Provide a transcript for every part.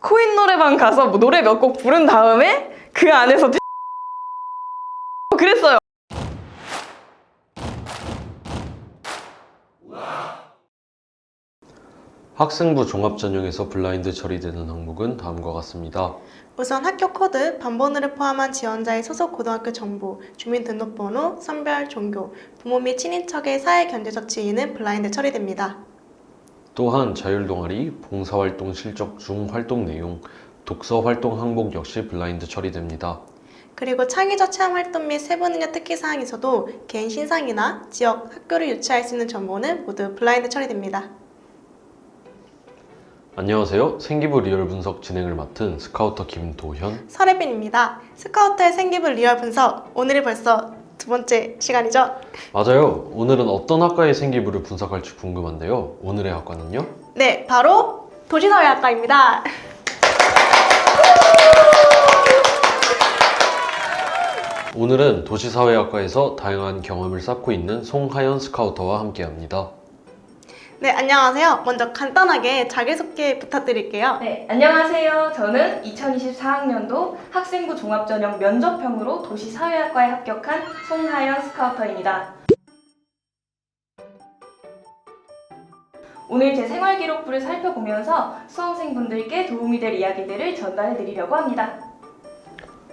코인 노래방 가서 뭐 노래 몇 곡 부른 다음에 그 안에서 그랬어요. 학생부 종합전형에서 블라인드 처리되는 항목은 다음과 같습니다. 우선 학교 코드, 반번호를 포함한 지원자의 소속 고등학교 정보, 주민등록번호, 성별, 종교, 부모 및 친인척의 사회 경제적 지위는 블라인드 처리됩니다. 또한 자율동아리, 봉사활동 실적 중 활동 내용, 독서 활동 항목 역시 블라인드 처리됩니다. 그리고 창의적 체험 활동 및 세부 능력 특기 사항에서도 개인 신상이나 지역, 학교를 유치할 수 있는 정보는 모두 블라인드 처리됩니다. 안녕하세요. 생기부 리얼 분석 진행을 맡은 스카우터 김도현. 설혜빈입니다. 스카우터의 생기부 리얼 분석, 오늘이 벌써 두 번째 시간이죠? 맞아요. 오늘은 어떤 학과의 생기부를 분석할지 궁금한데요. 오늘의 학과는요? 네, 바로 도시사회학과입니다. 오늘은 도시사회학과에서 다양한 경험을 쌓고 있는 송하연 스카우터와 함께합니다. 네, 안녕하세요. 먼저 간단하게 자기소개 부탁드릴게요. 네, 안녕하세요. 저는 2024학년도 학생부 종합전형 면접형으로 도시사회학과에 합격한 송하연 스카우터입니다. 오늘 제 생활기록부를 살펴보면서 수험생분들께 도움이 될 이야기들을 전달해 드리려고 합니다.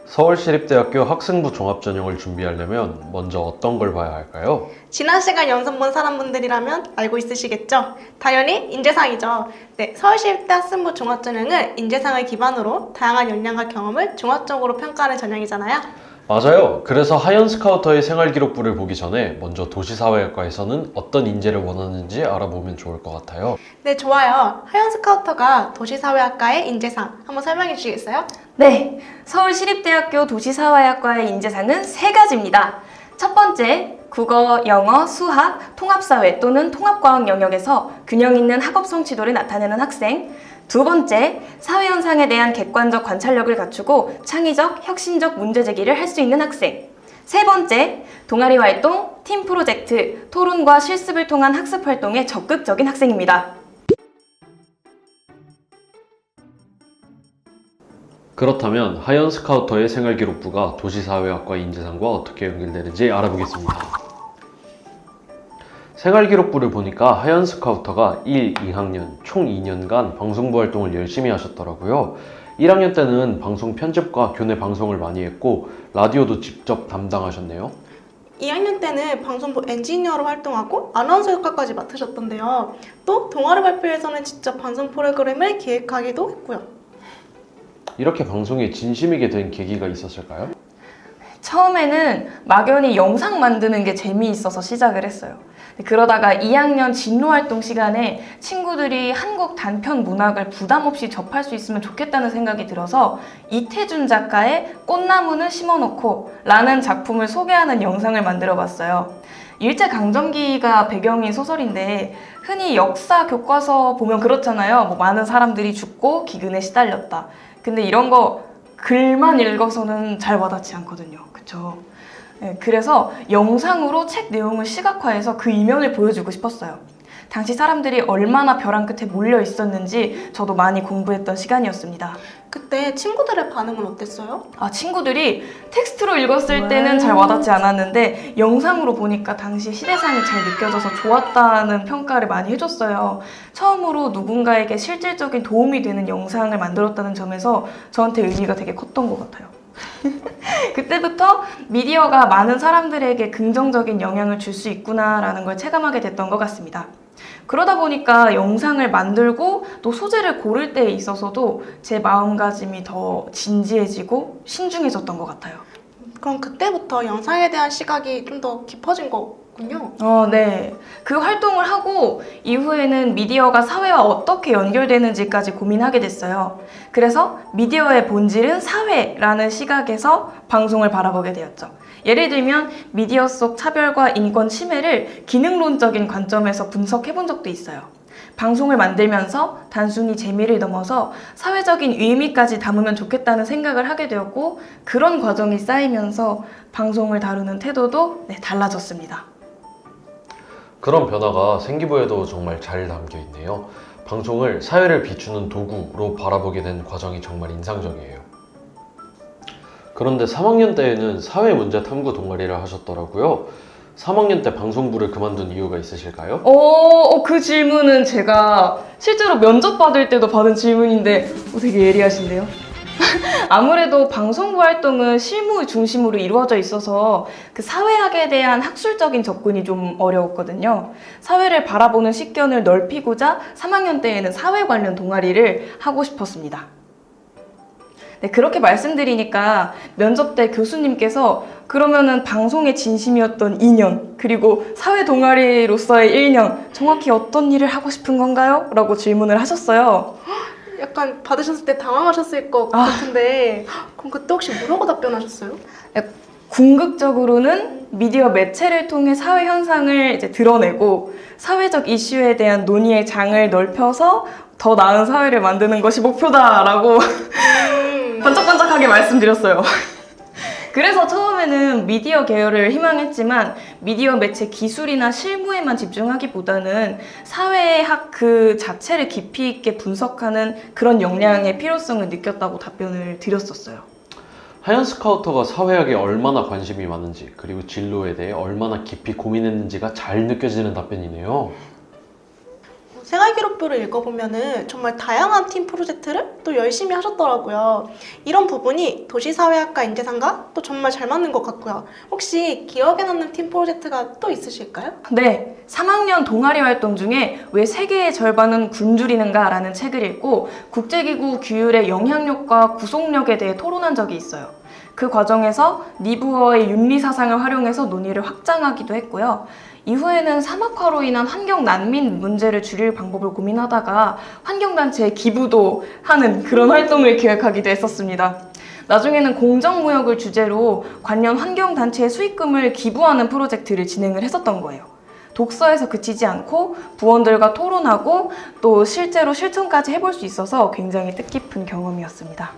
서울시립대학교 학생부 종합전형을 준비하려면 먼저 어떤 걸 봐야 할까요? 지난 시간 영상 본 사람분들이라면 알고 있으시겠죠? 당연히 인재상이죠. 네, 서울시립대 학생부 종합전형은 인재상을 기반으로 다양한 역량과 경험을 종합적으로 평가하는 전형이잖아요. 맞아요. 그래서 하연 스카우터의 생활기록부를 보기 전에 먼저 도시사회학과에서는 어떤 인재를 원하는지 알아보면 좋을 것 같아요. 네, 좋아요. 하연 스카우터가 도시사회학과의 인재상 한번 설명해 주시겠어요? 네, 서울시립대학교 도시사회학과의 인재상은 세 가지입니다. 첫 번째, 국어, 영어, 수학, 통합사회 또는 통합과학 영역에서 균형 있는 학업 성취도를 나타내는 학생. 두 번째, 사회현상에 대한 객관적 관찰력을 갖추고 창의적, 혁신적 문제 제기를 할 수 있는 학생. 세 번째, 동아리 활동, 팀 프로젝트, 토론과 실습을 통한 학습 활동에 적극적인 학생입니다. 그렇다면 하연 스카우터의 생활기록부가 도시사회학과 인재상과 어떻게 연결되는지 알아보겠습니다. 생활기록부를 보니까 하연 스카우터가 1, 2학년 총 2년간 방송부 활동을 열심히 하셨더라고요. 1학년 때는 방송 편집과 교내 방송을 많이 했고 라디오도 직접 담당하셨네요. 2학년 때는 방송부 엔지니어로 활동하고 아나운서 역할까지 맡으셨던데요. 또 동아리 발표에서는 직접 방송 프로그램을 기획하기도 했고요. 이렇게 방송에 진심이게 된 계기가 있었을까요? 처음에는 막연히 영상 만드는 게 재미있어서 시작을 했어요. 그러다가 2학년 진로 활동 시간에 친구들이 한국 단편 문학을 부담 없이 접할 수 있으면 좋겠다는 생각이 들어서 이태준 작가의 꽃나무는 심어놓고 라는 작품을 소개하는 영상을 만들어 봤어요. 일제강점기가 배경인 소설인데 흔히 역사 교과서 보면 그렇잖아요. 뭐 많은 사람들이 죽고 기근에 시달렸다. 근데 이런 거 글만 읽어서는 잘 와닿지 않거든요. 그쵸? 네, 그래서 영상으로 책 내용을 시각화해서 그 이면을 보여주고 싶었어요. 당시 사람들이 얼마나 벼랑 끝에 몰려 있었는지 저도 많이 공부했던 시간이었습니다. 그때 친구들의 반응은 어땠어요? 아, 친구들이 텍스트로 읽었을 때는 잘 와닿지 않았는데 영상으로 보니까 당시 시대상이 잘 느껴져서 좋았다는 평가를 많이 해줬어요. 처음으로 누군가에게 실질적인 도움이 되는 영상을 만들었다는 점에서 저한테 의미가 되게 컸던 것 같아요. 그때부터 미디어가 많은 사람들에게 긍정적인 영향을 줄 수 있구나라는 걸 체감하게 됐던 것 같습니다. 그러다 보니까 영상을 만들고 또 소재를 고를 때에 있어서도 제 마음가짐이 더 진지해지고 신중해졌던 것 같아요. 그럼 그때부터 영상에 대한 시각이 좀 더 깊어진 거군요. 어, 네. 그 활동을 하고 이후에는 미디어가 사회와 어떻게 연결되는지까지 고민하게 됐어요. 그래서 미디어의 본질은 사회라는 시각에서 방송을 바라보게 되었죠. 예를 들면 미디어 속 차별과 인권 침해를 기능론적인 관점에서 분석해 본 적도 있어요. 방송을 만들면서 단순히 재미를 넘어서 사회적인 의미까지 담으면 좋겠다는 생각을 하게 되었고 그런 과정이 쌓이면서 방송을 다루는 태도도 네, 달라졌습니다. 그런 변화가 생기부에도 정말 잘 담겨 있네요. 방송을 사회를 비추는 도구로 바라보게 된 과정이 정말 인상적이에요. 그런데 3학년 때에는 사회 문제 탐구 동아리를 하셨더라고요. 3학년 때 방송부를 그만둔 이유가 있으실까요? 어, 어, 그 질문은 제가 실제로 면접 받을 때도 받은 질문인데 어, 되게 예리하신데요? 아무래도 방송부 활동은 실무 중심으로 이루어져 있어서 그 사회학에 대한 학술적인 접근이 좀 어려웠거든요. 사회를 바라보는 식견을 넓히고자 3학년 때에는 사회 관련 동아리를 하고 싶었습니다. 네, 그렇게 말씀드리니까 면접 때 교수님께서 그러면은 방송의 진심이었던 2년, 그리고 사회 동아리로서의 1년, 정확히 어떤 일을 하고 싶은 건가요? 라고 질문을 하셨어요. 약간 받으셨을 때 당황하셨을 것 아. 같은데 그럼 그때 혹시 뭐라고 답변하셨어요? 궁극적으로는 미디어 매체를 통해 사회 현상을 이제 드러내고 사회적 이슈에 대한 논의의 장을 넓혀서 더 나은 사회를 만드는 것이 목표다라고 음, 번쩍번쩍하게 말씀드렸어요. 그래서 처음에는 미디어 계열을 희망했지만 미디어 매체 기술이나 실무에만 집중하기보다는 사회학 그 자체를 깊이 있게 분석하는 그런 역량의 필요성을 느꼈다고 답변을 드렸었어요. 하얀 스카우터가 사회학에 얼마나 관심이 많은지 그리고 진로에 대해 얼마나 깊이 고민했는지가 잘 느껴지는 답변이네요. 생활기록부를 읽어보면은 정말 다양한 팀 프로젝트를 또 열심히 하셨더라고요. 이런 부분이 도시사회학과 인재상과 또 정말 잘 맞는 것 같고요. 혹시 기억에 남는 팀 프로젝트가 또 있으실까요? 네, 3학년 동아리 활동 중에 왜 세계의 절반은 굶주리는가 라는 책을 읽고 국제기구 규율의 영향력과 구속력에 대해 토론한 적이 있어요. 그 과정에서 니부어의 윤리 사상을 활용해서 논의를 확장하기도 했고요. 이후에는 사막화로 인한 환경 난민 문제를 줄일 방법을 고민하다가 환경단체에 기부도 하는 그런 활동을 기획하기도 했었습니다. 나중에는 공정무역을 주제로 관련 환경단체의 수익금을 기부하는 프로젝트를 진행을 했었던 거예요. 독서에서 그치지 않고 부원들과 토론하고 또 실제로 실천까지 해볼 수 있어서 굉장히 뜻깊은 경험이었습니다.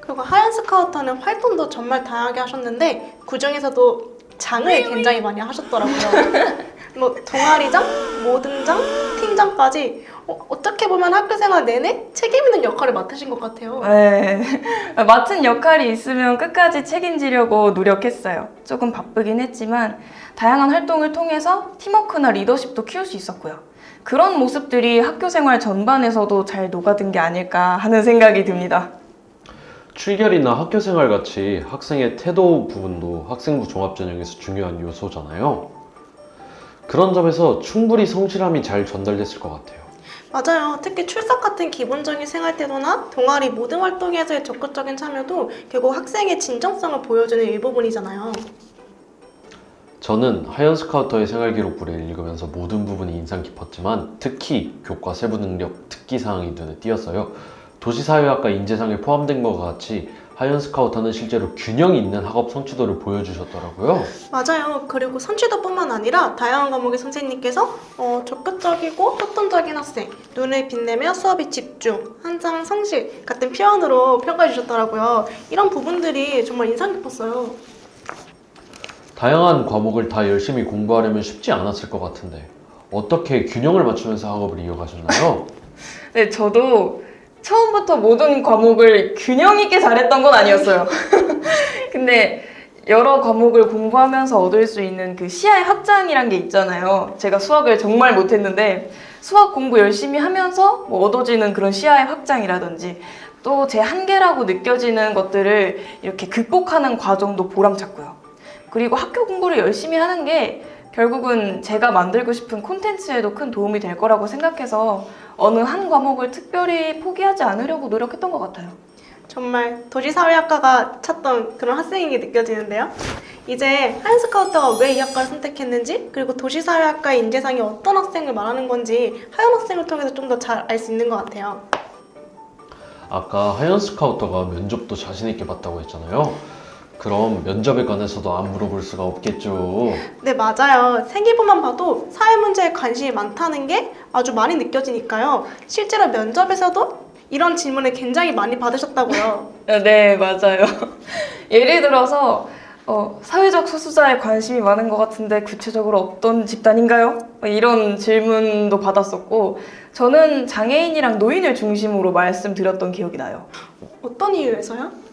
그리고 하얀 스카우터는 활동도 정말 다양하게 하셨는데 그 중에서도 장을 굉장히 많이 하셨더라고요. 뭐 동아리장, 모등장, 팀장까지 어, 어떻게 보면 학교 생활 내내 책임 있는 역할을 맡으신 것 같아요. 네. 맡은 역할이 있으면 끝까지 책임지려고 노력했어요. 조금 바쁘긴 했지만 다양한 활동을 통해서 팀워크나 리더십도 키울 수 있었고요. 그런 모습들이 학교 생활 전반에서도 잘 녹아든 게 아닐까 하는 생각이 듭니다. 출결이나 학교 생활 같이 학생의 태도 부분도 학생부 종합전형에서 중요한 요소잖아요. 그런 점에서 충분히 성실함이 잘 전달됐을 것 같아요. 맞아요. 특히 출석 같은 기본적인 생활 태도나 동아리 모든 활동에서의 적극적인 참여도 결국 학생의 진정성을 보여주는 일부분이잖아요. 저는 하얀 스카우터의 생활 기록부를 읽으면서 모든 부분이 인상 깊었지만 특히 교과 세부 능력 특기 사항이 눈에 띄었어요. 도시사회학과 인재상에 포함된 것과 같이 하얀 스카우터는 실제로 균형 있는 학업 성취도를 보여주셨더라고요. 맞아요. 그리고 선취도뿐만 아니라 다양한 과목의 선생님께서 어, 적극적이고 협동적인 학생, 눈을 빛내며 수업에 집중, 항상 성실 같은 표현으로 평가해 주셨더라고요. 이런 부분들이 정말 인상 깊었어요. 다양한 과목을 다 열심히 공부하려면 쉽지 않았을 것 같은데 어떻게 균형을 맞추면서 학업을 이어가셨나요? 네, 저도 처음부터 모든 과목을 균형 있게 잘했던 건 아니었어요. 근데 여러 과목을 공부하면서 얻을 수 있는 그 시야의 확장이란 게 있잖아요. 제가 수학을 정말 못했는데 수학 공부 열심히 하면서 뭐 얻어지는 그런 시야의 확장이라든지 또 제 한계라고 느껴지는 것들을 이렇게 극복하는 과정도 보람찼고요. 그리고 학교 공부를 열심히 하는 게 결국은 제가 만들고 싶은 콘텐츠에도 큰 도움이 될 거라고 생각해서 어느 한 과목을 특별히 포기하지 않으려고 노력했던 것 같아요. 정말 도시사회학과가 찾던 그런 학생인 게 느껴지는데요. 이제 하얀스카우터가 왜 이 학과를 선택했는지 그리고 도시사회학과의 인재상이 어떤 학생을 말하는 건지 하얀 학생을 통해서 좀 더 잘 알 수 있는 것 같아요. 아까 하얀 스카우터가 면접도 자신 있게 봤다고 했잖아요. 그럼 면접에 관해서도 안 물어볼 수가 없겠죠. 네, 맞아요. 생기부만 봐도 사회 문제에 관심이 많다는 게 아주 많이 느껴지니까요. 실제로 면접에서도 이런 질문을 굉장히 많이 받으셨다고요. 네, 맞아요. 예를 들어서 어, 사회적 소수자에 관심이 많은 것 같은데 구체적으로 어떤 집단인가요? 뭐 이런 질문도 받았었고 저는 장애인이랑 노인을 중심으로 말씀드렸던 기억이 나요. 어떤 이유에서요?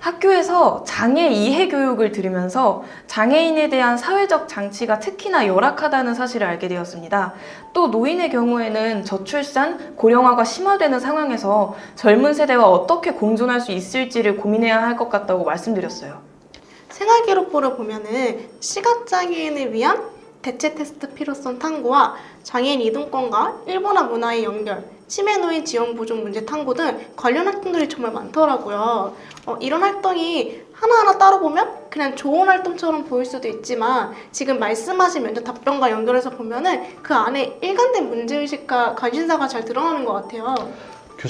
학교에서 장애 이해 교육을 들으면서 장애인에 대한 사회적 장치가 특히나 열악하다는 사실을 알게 되었습니다. 또 노인의 경우에는 저출산, 고령화가 심화되는 상황에서 젊은 세대와 어떻게 공존할 수 있을지를 고민해야 할 것 같다고 말씀드렸어요. 생활기록부를 보면은 시각장애인을 위한 대체 테스트 필요성 탐구와 장애인 이동권과 일본어 문화의 연결, 치매 노인 지원 보존 문제 탐구 등 관련 활동들이 정말 많더라고요. 어, 이런 활동이 하나하나 따로 보면 그냥 좋은 활동처럼 보일 수도 있지만 지금 말씀하신 면접 답변과 연결해서 보면은 그 안에 일관된 문제의식과 관심사가 잘 드러나는 것 같아요.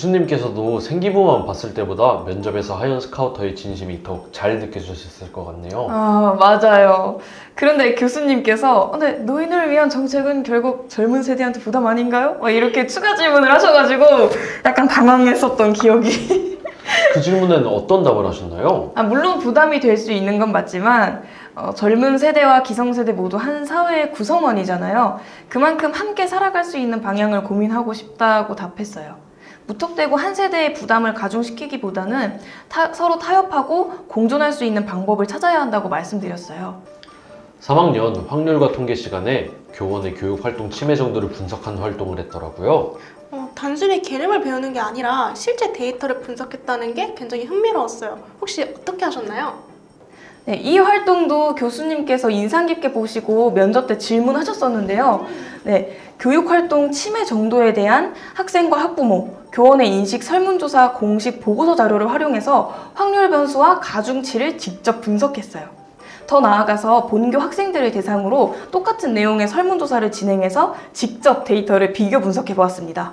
교수님께서도 생기부만 봤을 때보다 면접에서 하이언 스카우터의 진심이 더욱 잘 느껴지셨을 것 같네요. 아, 맞아요. 그런데 교수님께서 근데 노인을 위한 정책은 결국 젊은 세대한테 부담 아닌가요? 막 이렇게 추가 질문을 하셔가지고 약간 당황했었던 기억이. 그 질문에는 어떤 답을 하셨나요? 아, 물론 부담이 될 수 있는 건 맞지만 어, 젊은 세대와 기성세대 모두 한 사회의 구성원이잖아요. 그만큼 함께 살아갈 수 있는 방향을 고민하고 싶다고 답했어요. 무턱대고 한 세대의 부담을 가중시키기보다는 타- 서로 타협하고 공존할 수 있는 방법을 찾아야 한다고 말씀드렸어요. 3학년 확률과 통계 시간에 교원의 교육 활동 침해 정도를 분석한 활동을 했더라고요. 어, 단순히 개념을 배우는 게 아니라 실제 데이터를 분석했다는 게 굉장히 흥미로웠어요. 혹시 어떻게 하셨나요? 네, 이 활동도 교수님께서 인상 깊게 보시고 면접 때 질문하셨었는데요. 네, 교육 활동 침해 정도에 대한 학생과 학부모, 교원의 인식 설문조사 공식 보고서 자료를 활용해서 확률 변수와 가중치를 직접 분석했어요. 더 나아가서 본교 학생들을 대상으로 똑같은 내용의 설문조사를 진행해서 직접 데이터를 비교 분석해 보았습니다.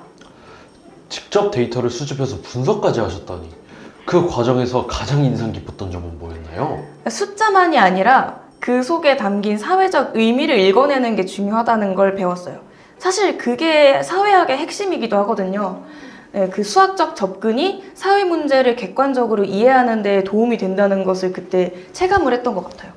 직접 데이터를 수집해서 분석까지 하셨다니. 그 과정에서 가장 인상 깊었던 점은 뭐였나요? 숫자만이 아니라 그 속에 담긴 사회적 의미를 읽어내는 게 중요하다는 걸 배웠어요. 사실 그게 사회학의 핵심이기도 하거든요. 네, 그 수학적 접근이 사회 문제를 객관적으로 이해하는 데 도움이 된다는 것을 그때 체감을 했던 것 같아요.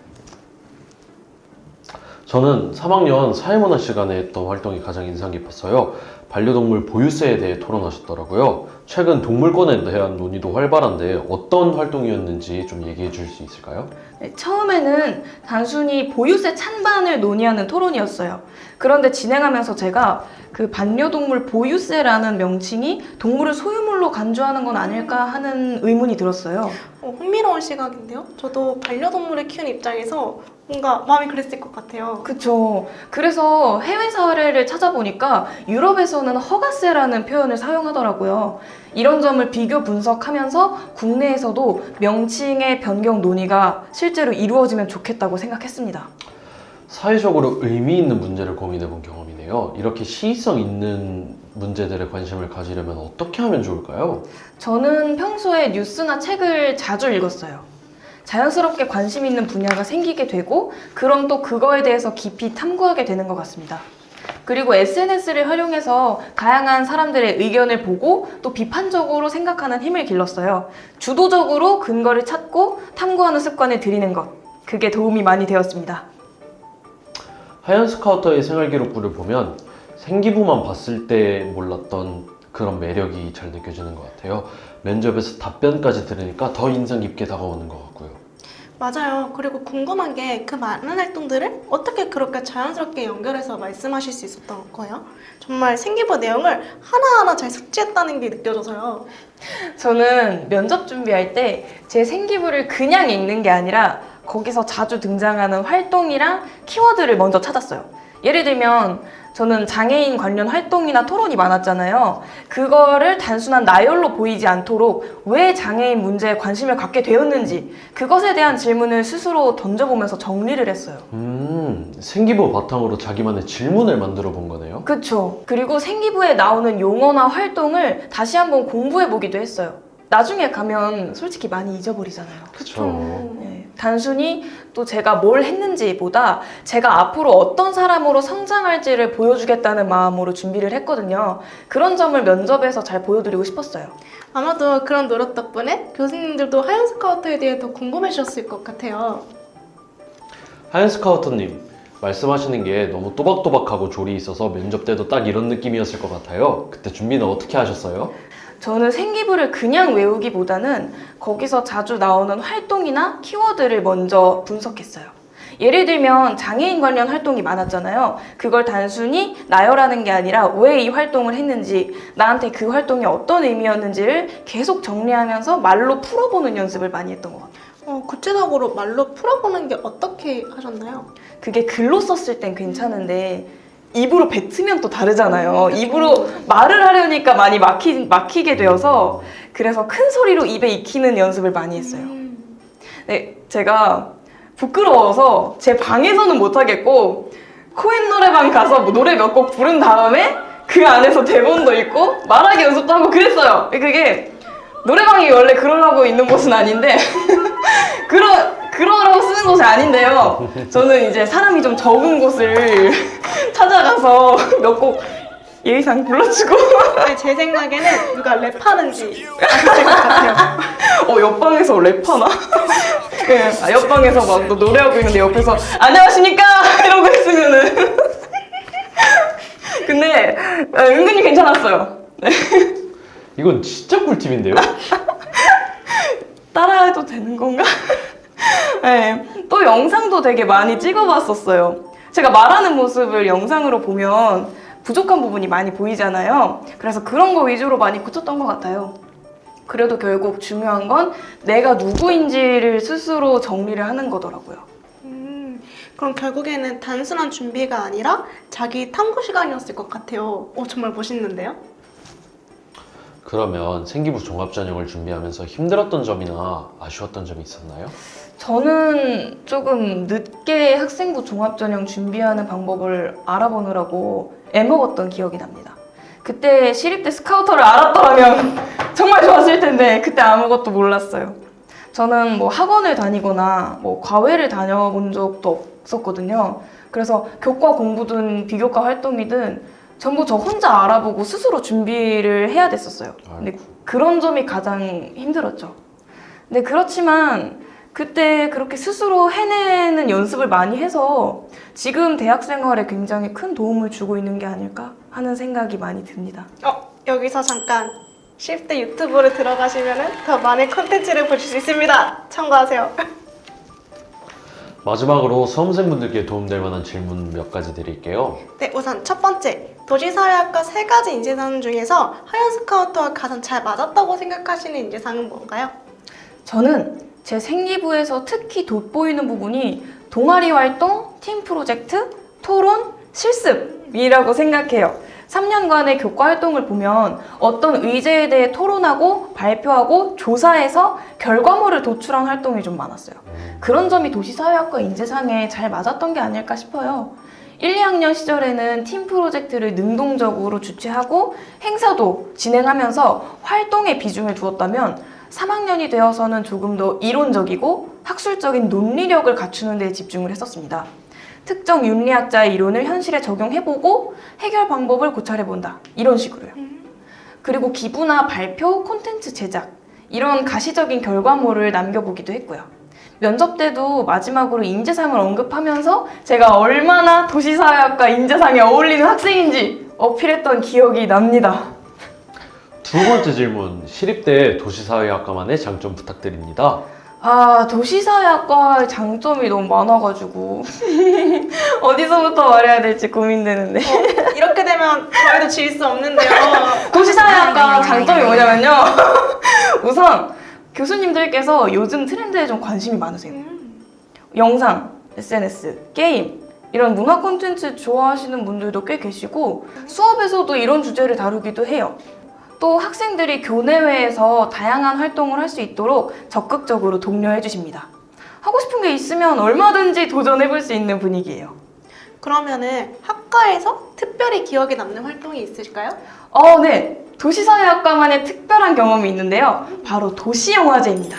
저는 3학년 사회문화 시간에 했던 활동이 가장 인상 깊었어요. 반려동물 보유세에 대해 토론하셨더라고요. 최근 동물권에 대한 논의도 활발한데 어떤 활동이었는지 좀 얘기해 줄 수 있을까요? 네, 처음에는 단순히 보유세 찬반을 논의하는 토론이었어요. 그런데 진행하면서 제가 그 반려동물 보유세라는 명칭이 동물을 소유물로 간주하는 건 아닐까 하는 의문이 들었어요. 어, 흥미로운 시각인데요. 저도 반려동물을 키우는 입장에서 뭔가 마음이 그랬을 것 같아요. 그쵸. 그래서 해외 사례를 찾아보니까 유럽에서는 허가세라는 표현을 사용하더라고요. 이런 점을 비교 분석하면서 국내에서도 명칭의 변경 논의가 실제로 이루어지면 좋겠다고 생각했습니다. 사회적으로 의미 있는 문제를 고민해 본 경험이네요. 이렇게 시의성 있는 문제들에 관심을 가지려면 어떻게 하면 좋을까요? 저는 평소에 뉴스나 책을 자주 읽었어요. 자연스럽게 관심 있는 분야가 생기게 되고, 그럼 또 그거에 대해서 깊이 탐구하게 되는 것 같습니다. 그리고 SNS를 활용해서 다양한 사람들의 의견을 보고 또 비판적으로 생각하는 힘을 길렀어요. 주도적으로 근거를 찾고 탐구하는 습관을 들이는 것. 그게 도움이 많이 되었습니다. 하얀 스카우터의 생활 기록부를 보면 생기부만 봤을 때 몰랐던 그런 매력이 잘 느껴지는 것 같아요. 면접에서 답변까지 들으니까 더 인상 깊게 다가오는 것 같고요. 맞아요. 그리고 궁금한 게 그 많은 활동들을 어떻게 그렇게 자연스럽게 연결해서 말씀하실 수 있었던 거예요? 정말 생기부 내용을 하나하나 잘 숙지했다는 게 느껴져서요. 저는 면접 준비할 때 제 생기부를 그냥 읽는 게 아니라 거기서 자주 등장하는 활동이랑 키워드를 먼저 찾았어요. 예를 들면 저는 장애인 관련 활동이나 토론이 많았잖아요. 그거를 단순한 나열로 보이지 않도록 왜 장애인 문제에 관심을 갖게 되었는지 그것에 대한 질문을 스스로 던져보면서 정리를 했어요. 음, 생기부 바탕으로 자기만의 질문을 만들어 본 거네요. 그쵸. 그리고 생기부에 나오는 용어나 활동을 다시 한번 공부해 보기도 했어요. 나중에 가면 솔직히 많이 잊어버리잖아요. 그쵸. 네, 단순히 또 제가 뭘 했는지보다 제가 앞으로 어떤 사람으로 성장할지를 보여주겠다는 마음으로 준비를 했거든요. 그런 점을 면접에서 잘 보여드리고 싶었어요. 아마도 그런 노력 덕분에 교수님들도 하얀 스카우터에 대해 더 궁금해지셨을 것 같아요. 하얀 스카우터님, 말씀하시는 게 너무 또박또박하고 조리 있어서 면접 때도 딱 이런 느낌이었을 것 같아요. 그때 준비는 어떻게 하셨어요? 저는 생기부를 그냥 외우기보다는 거기서 자주 나오는 활동이나 키워드를 먼저 분석했어요. 예를 들면 장애인 관련 활동이 많았잖아요. 그걸 단순히 나열하는 게 아니라 왜 이 활동을 했는지, 나한테 그 활동이 어떤 의미였는지를 계속 정리하면서 말로 풀어보는 연습을 많이 했던 것 같아요. 어, 구체적으로 말로 풀어보는 게 어떻게 하셨나요? 그게 글로 썼을 땐 괜찮은데 입으로 뱉으면 또 다르잖아요. 입으로 말을 하려니까 많이 막히, 막히게 되어서 그래서 큰 소리로 입에 익히는 연습을 많이 했어요. 음. 네, 제가 부끄러워서 제 방에서는 못하겠고 코인 노래방 가서 뭐 노래 몇 곡 부른 다음에 그 안에서 대본도 읽고 말하기 연습도 하고 그랬어요. 그게 노래방이 원래 그러려고 있는 곳은 아닌데 그러 그러라고 쓰는 곳이 아닌데요. 저는 이제 사람이 좀 적은 곳을 찾아가서 몇 곡 예의상 불러주고 제 생각에는 누가 랩하는지 아셨을 것 같아요. 어 옆방에서 랩하나? 네, 아, 옆방에서 막또 노래하고 있는데 옆에서 안녕하십니까 이러고 있으면은 근데 아, 은근히 괜찮았어요. 네. 이건 진짜 꿀팁인데요? 따라해도 되는 건가? 네, 또 영상도 되게 많이 찍어봤었어요. 제가 말하는 모습을 영상으로 보면 부족한 부분이 많이 보이잖아요. 그래서 그런 거 위주로 많이 고쳤던 것 같아요. 그래도 결국 중요한 건 내가 누구인지를 스스로 정리를 하는 거더라고요. 음, 그럼 결국에는 단순한 준비가 아니라 자기 탐구 시간이었을 것 같아요. 오, 정말 멋있는데요? 그러면 생기부 종합전형을 준비하면서 힘들었던 점이나 아쉬웠던 점이 있었나요? 저는 조금 늦게 학생부 종합전형 준비하는 방법을 알아보느라고 애먹었던 기억이 납니다. 그때 시립대 스카우터를 알았더라면 정말 좋았을 텐데 그때 아무것도 몰랐어요. 저는 뭐 학원을 다니거나 뭐 과외를 다녀본 적도 없었거든요. 그래서 교과 공부든 비교과 활동이든 전부 저 혼자 알아보고 스스로 준비를 해야 됐었어요. 근데 그런 점이 가장 힘들었죠. 네, 그렇지만 그때 그렇게 스스로 해내는 연습을 많이 해서 지금 대학 생활에 굉장히 큰 도움을 주고 있는 게 아닐까 하는 생각이 많이 듭니다. 어, 여기서 잠깐 10대 유튜브를 들어가시면 더 많은 콘텐츠를 보실 수 있습니다. 참고하세요. 마지막으로 수험생분들께 도움될 만한 질문 몇 가지 드릴게요. 네, 우선 첫 번째. 도시사회학과 세 가지 인재상 중에서 하얀 스카우트와 가장 잘 맞았다고 생각하시는 인재상은 뭔가요? 저는 제 생기부에서 특히 돋보이는 부분이 동아리 활동, 팀 프로젝트, 토론, 실습이라고 생각해요. 3년간의 교과 활동을 보면 어떤 의제에 대해 토론하고 발표하고 조사해서 결과물을 도출한 활동이 좀 많았어요. 그런 점이 도시사회학과 인재상에 잘 맞았던 게 아닐까 싶어요. 1, 2학년 시절에는 팀 프로젝트를 능동적으로 주최하고 행사도 진행하면서 활동에 비중을 두었다면 3학년이 되어서는 조금 더 이론적이고 학술적인 논리력을 갖추는 데 집중을 했었습니다. 특정 윤리학자의 이론을 현실에 적용해보고 해결 방법을 고찰해본다. 이런 식으로요. 그리고 기부나 발표, 콘텐츠 제작 이런 가시적인 결과물을 남겨보기도 했고요. 면접 때도 마지막으로 인재상을 언급하면서 제가 얼마나 도시사회학과 인재상에 어울리는 학생인지 어필했던 기억이 납니다. 두 번째 질문, 시립대 도시사회학과만의 장점 부탁드립니다. 아, 도시사회학과의 장점이 너무 많아가지고 어디서부터 말해야 될지 고민되는데 어, 이렇게 되면 저희도 질 수 없는데요. 도시사회학과 장점이 뭐냐면요 우선 교수님들께서 요즘 트렌드에 좀 관심이 많으세요 영상, SNS, 게임 이런 문화 콘텐츠 좋아하시는 분들도 꽤 계시고 수업에서도 이런 주제를 다루기도 해요. 또 학생들이 교내외에서 다양한 활동을 할 수 있도록 적극적으로 독려해 주십니다. 하고 싶은 게 있으면 얼마든지 도전해 볼 수 있는 분위기예요. 그러면은 학 과에서 특별히 기억에 남는 활동이 있으실까요? 어, 네. 도시사회학과만의 특별한 경험이 있는데요. 바로 도시영화제입니다.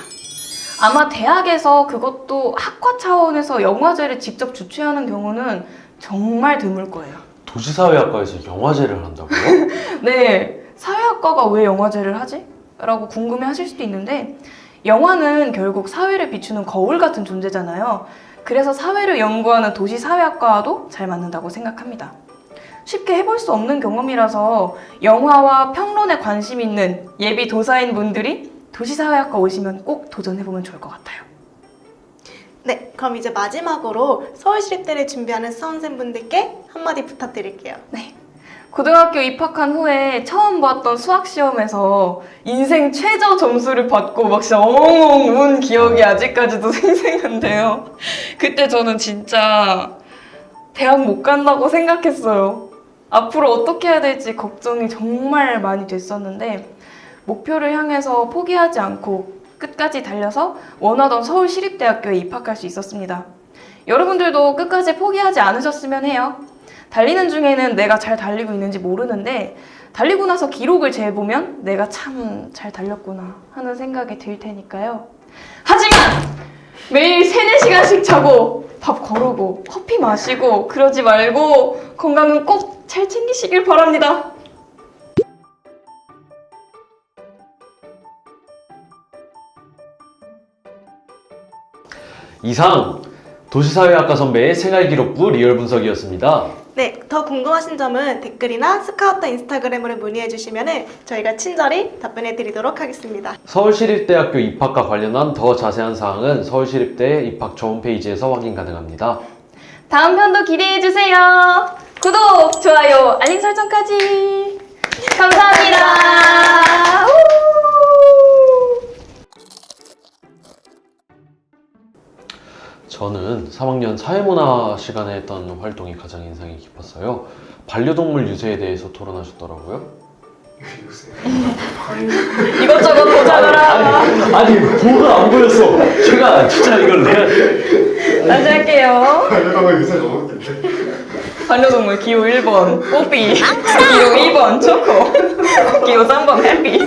아마 대학에서 그것도 학과 차원에서 영화제를 직접 주최하는 경우는 정말 드물 거예요. 도시사회학과에서 영화제를 한다고요? 네. 사회학과가 왜 영화제를 하지? 라고 궁금해 하실 수도 있는데 영화는 결국 사회를 비추는 거울 같은 존재잖아요. 그래서 사회를 연구하는 도시사회학과와도 잘 맞는다고 생각합니다. 쉽게 해볼 수 없는 경험이라서 영화와 평론에 관심 있는 예비 도사인 분들이 도시사회학과 오시면 꼭 도전해보면 좋을 것 같아요. 네, 그럼 이제 마지막으로 서울시립대를 준비하는 수험생분들께 한마디 부탁드릴게요. 네. 고등학교 입학한 후에 처음 봤던 수학 시험에서 인생 최저 점수를 받고 막 진짜 엉엉 운 기억이 아직까지도 생생한데요. 그때 저는 진짜 대학 못 간다고 생각했어요. 앞으로 어떻게 해야 될지 걱정이 정말 많이 됐었는데 목표를 향해서 포기하지 않고 끝까지 달려서 원하던 서울시립대학교에 입학할 수 있었습니다. 여러분들도 끝까지 포기하지 않으셨으면 해요. 달리는 중에는 내가 잘 달리고 있는지 모르는데 달리고 나서 기록을 재보면 내가 참 잘 달렸구나 하는 생각이 들 테니까요. 하지만 매일 3, 4시간씩 자고 밥 거르고 커피 마시고 그러지 말고 건강은 꼭 잘 챙기시길 바랍니다. 이상 도시사회학과 선배의 생활기록부 리얼 분석이었습니다. 네, 더 궁금하신 점은 댓글이나 스카우터 인스타그램으로 문의해 주시면 저희가 친절히 답변해 드리도록 하겠습니다. 서울시립대학교 입학과 관련한 더 자세한 사항은 서울시립대 입학처 홈페이지에서 확인 가능합니다. 다음 편도 기대해 주세요. 구독, 좋아요, 알림 설정까지. 감사합니다. 저는 3학년 사회문화 시간에 했던 활동이 가장 인상이 깊었어요. 반려동물 유세에 대해서 토론하셨더라고요. 이것저것 도전을 하고. 아니, 아니 뭐가 안 보였어. 제가 진짜 이걸 내가 다시 할게요. 반려동물 요새 너무 웃긴데. 반려동물 기호 1번 뽀삐 기호 2번 초코 기호 3번 해피